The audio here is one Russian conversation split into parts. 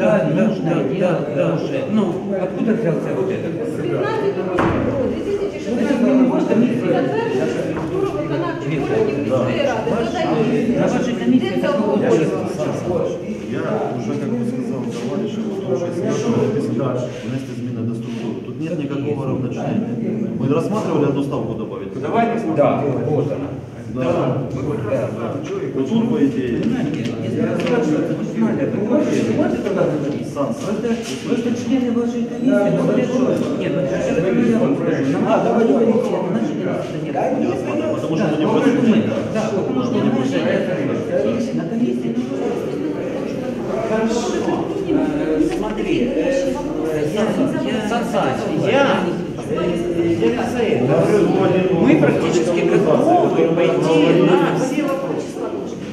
согласны, да, нужно делать, да, уже. Ну, откуда взялся вот этот? З 15 року 2016 Ну, року можна мені затверджує структуру виконавчих органів міської ради. Додається. На вашій комісії Йдеться такого обов'язок. Я уже как бы сказал товарищу, потому что если надо написано внести зміни до структуры, тут нет никакого равночтения. Мы рассматривали одну ставку добавить. Давайте, да, вот она. Да. Тут, по можете, можете говорить? Сан, Просто, просто члены вашей комиссии что... Нет, ну, я вам скажу, нам я смотрю, потому что не Да, мы, да, потому что мы же на комиссии ну, Хорошо. Э, Смотри, э, я, я, э, я Мы практически готовы пойти на все вопросы.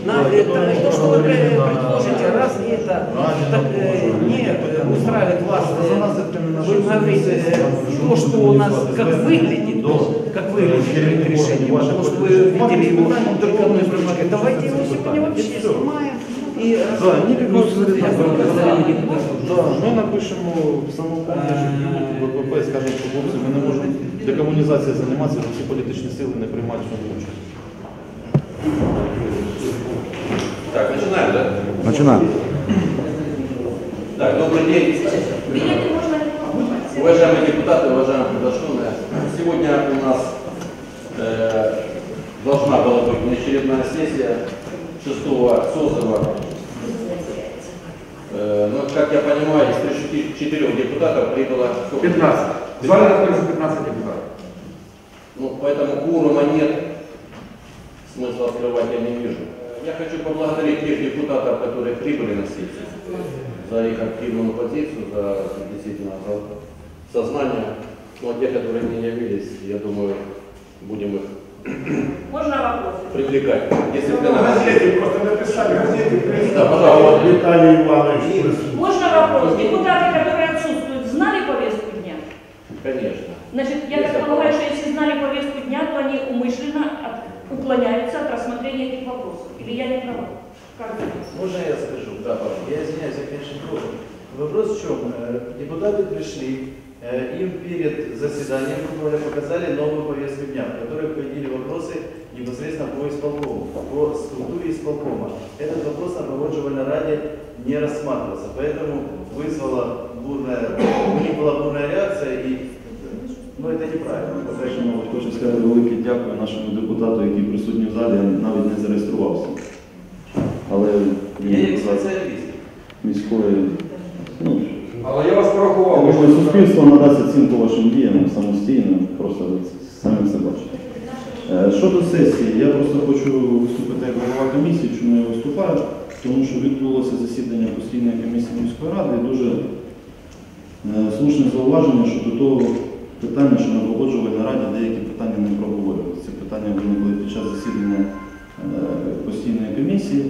На это, то, что вы пре- предложите, раз это так, э, не э, устраивает вас, э, вы говорите, то, что у нас, как выглядит, как выглядит решение, потому что вы видели его только одной. Давайте его сегодня вообще снимаем. И Да, никакого солидарности. Да, Да, ми напишемо в самопоміч в ВПП і скажемо, що хлопці, ми не можемо декомунізацією займатися, бо ці політичні сили не приймають в цьому участь. Так, начинаем, да? Починаємо. Так, добрый день. Уважаемые депутаты, уважаемые приглашенные, сегодня у нас э, должна была быть неочередная сессия шестого созыва. но, как я понимаю, из 34 депутатов прибыло... сколько? 15. В зале находится 15 депутатов. Ну, поэтому курума нет, смысла открывать я не вижу. Я хочу поблагодарить тех депутатов, которые прибыли на сессию, за их активную позицию, за действительно за сознание. Ну, а те, которые не явились, я думаю, будем их Можно вопрос? привлекать. Если Ну, в нас... газете просто написали, газете Да, пожалуйста. Виталий Иванович. Можно вопрос? Депутаты, которые отсутствуют, знали повестку дня? Конечно. Значит, я так полагаю, что если знали повестку дня, то они умышленно от- уклоняются от рассмотрения этих вопросов. Или я не права? Как? Можно я скажу? Да, пожалуйста. Я извиняюсь, я, конечно, против. Вопрос в чем? Э, Депутаты пришли, им перед заседанием, грубо говоря, показали новую повестку дня, в которой входили вопросы непосредственно по исполкому, по структуре исполкома. Этот вопрос на погоджевальной раде не рассматривался, поэтому вызвала бурная, у них была бурная реакция, и ну, это неправильно. Попередньо хочу сказати велике дякую нашому депутату, який присутній в залі, навіть не зареєструвався. Але він Я як депутат спеціаліст. міської. Ну, Але я вас порахував. думаю, суспільство надасть оцінку вашим діям самостійно, просто ви самі це бачите. Е, Щодо сесії, я просто хочу виступити як голова комісії, чому я виступаю, тому що відбулося засідання постійної комісії міської ради і дуже е, слушне зауваження щодо того питання, що на погоджувальній раді деякі питання не проговорювалися. Ці питання виникли під час засідання е, постійної комісії,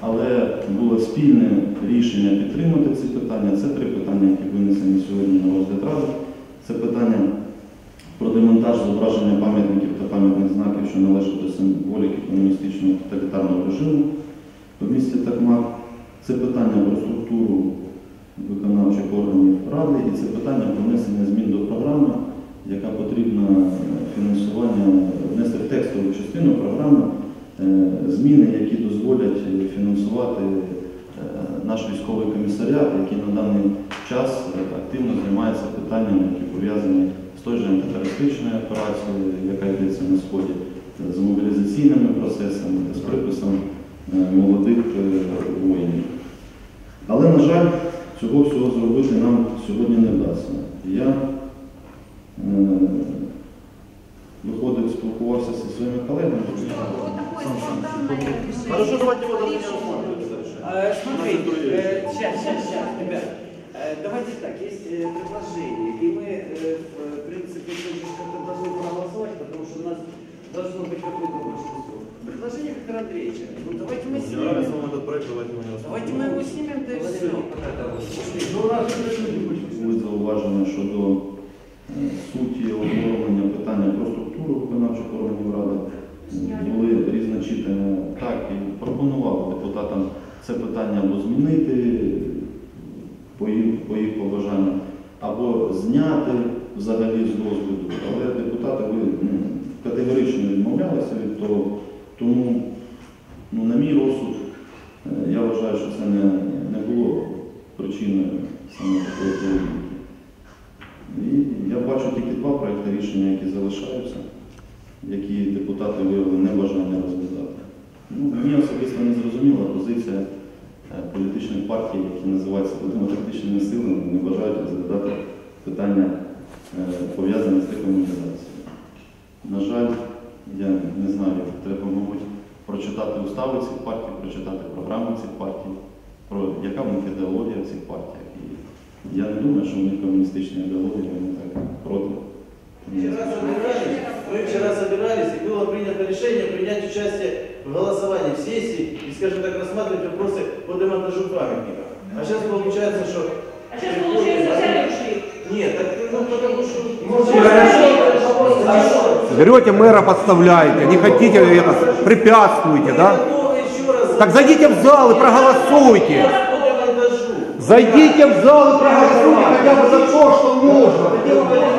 але було спільне рішення підтримати ці питання. Це три питання, які винесені сьогодні на розгляд ради. Це питання про демонтаж зображення пам'ятників та пам'ятних знаків, що належать до символіки комуністичного тоталітарного режиму в місті Такмак. Це питання про структуру виконавчих органів ради і це питання про внесення змін до програми, яка потрібна е, фінансування, внести в текстову частину програми е, зміни, які дозволять е, фінансувати наш військовий комісаріат, який на даний час е, активно займається питаннями, які пов'язані з той же антитерористичною операцією, яка йдеться на сході, е, з мобілізаційними процесами, з приписом е, молодих е, воїнів. Але, на жаль, цього всього зробити нам сьогодні не вдасться. Я е, виходив, спілкувався зі своїми колегами. Хорошо, давайте его. Э, э, сейчас, сейчас, ребят. Э, Давайте так, есть э, предложение, и мы, э, в принципе, тоже как-то должны проголосовать, потому что у нас должно быть какое-то большинство. Предложение Петра Андреевича. Ну давайте мы Мне нравится снимем. вам этот проект, давайте его не Давайте мы его снимем, да и все. Були зауваження щодо е, суті оформлення питання про структуру виконавчих органів ради. були різночитані. Так, і пропонували депутатам це питання або змінити по їх, по їх побажанням, або зняти взагалі з розгляду. Але депутати ви ну, категорично відмовлялися від того. Тому, ну, на мій розсуд, е, я вважаю, що це не, не було причиною саме такої поведінки. І я бачу тільки два проекти рішення, які залишаються, які депутати виявили небажання розглядати. Ну, мені особисто не зрозуміла позиція політичних партій, які називаються демократичними силами, не бажають розглядати питання, е, пов'язані з декомунізацією. На жаль, я не знаю, треба, мабуть, прочитати устави цих партій, прочитати програми цих партій, про яка в них ідеологія в цих партіях. І я не думаю, що в них комуністична ідеологія, вони так проти. Собирались, мы вчера собирались, и было принято решение принять в голосовании в сессии и, скажем так, рассматривать вопросы по демонтажу памятника. А сейчас получается, что... А сейчас получается, взяли ушли. Нет, так ну потому что... Берете мэра, подставляете, не хотите это, препятствуете, да? Так зайдите в зал и проголосуйте. Зайдите в зал и проголосуйте хотя бы за то, что нужно.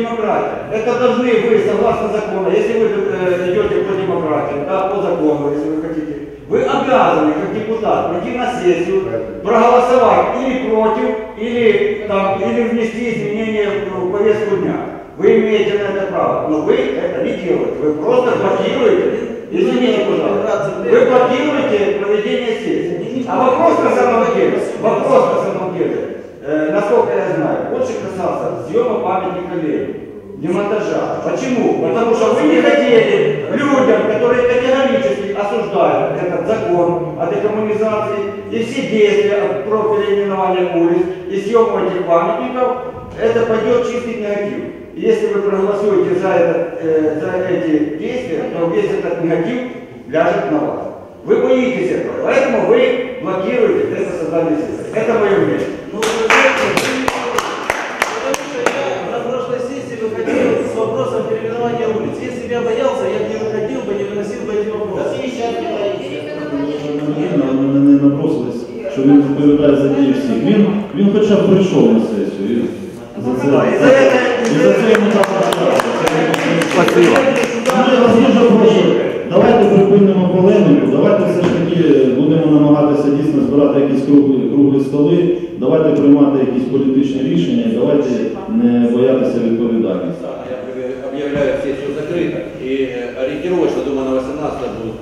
Демократия. Это должны вы, согласно закону, если вы э, идете по демократии, да, по закону, если вы хотите, вы обязаны, как депутат, пройти на сессию, проголосовать или против, или, там, или внести изменения в повестку дня. Вы имеете на это право, но вы это не делаете. Вы просто блокируете, извините, пожалуйста, вы блокируете проведение сессии. А вопрос на самом деле, вопрос на самом деле, э, насколько я знаю, больше касался съема памятника Ленину, демонтажа. Почему? Потому что вы не хотели людям, которые категорически осуждают этот закон о декоммунизации и все действия про переименование улиц и съему этих памятников, это пойдет чистый негатив. Если вы проголосуете за, этот, э, за эти действия, то весь этот негатив ляжет на вас. Вы боитесь этого, поэтому вы блокируете это создание сессии. Это мое мнение. і за це йому так Спасибо. Ну, я вас дуже прошу, давайте припинимо полеміку, давайте все ж таки будемо намагатися дійсно збирати якісь круглі, круглі столи, давайте приймати якісь політичні рішення і давайте не боятися відповідальності. Я объявляю сессию закрытой. И э, ориентировочно, думаю, на 18 будет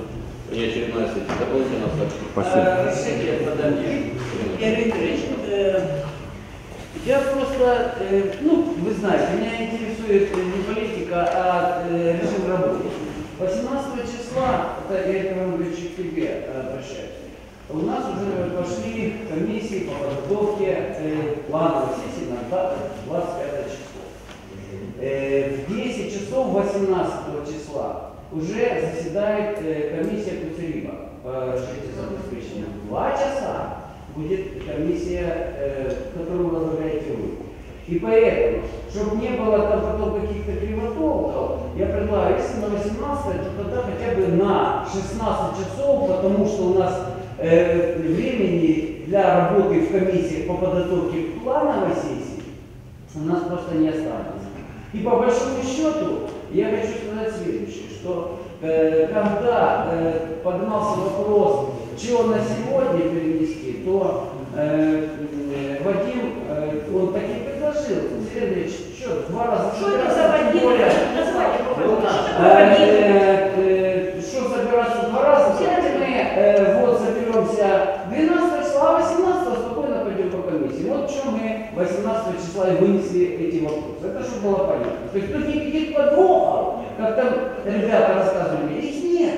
внеочередная сессия. Дополнительно сообщить. Спасибо. А, я просто, э, ну, вы знаете, меня интересует э, не политика, а э, режим работы. 18 числа, это я это вам говорю, к тебе э, обращаюсь, у нас уже пошли комиссии по подготовке э, плановой сессии на 25 число. Э, В 10 часов 18 числа уже заседает э, комиссия Куцериба по забеспечения. В 2 часа будет комиссия, э, которую возглавляете вы. И поэтому, чтобы не было там потом каких-то кривотолков, я предлагаю, если на 18, то тогда хотя бы на 16 часов, потому что у нас э, времени для работы в комиссии по подготовке к плановой сессии у нас просто не останется. И по большому счету я хочу сказать следующее, что э, когда э, поднимался вопрос, чего на сегодня перенести, то э, Вадим, э, он так и предложил, Сергеевич, что, два раза Что это за Вадим? Название попробуйте. Что собираться два раза? Мы вот соберемся 12 числа, а 18 спокойно пойдем по комиссии. Вот что мы 18 числа и вынесли эти вопросы. Это чтобы было понятно. То есть тут никаких подвохов, как там ребята рассказывали, их нет.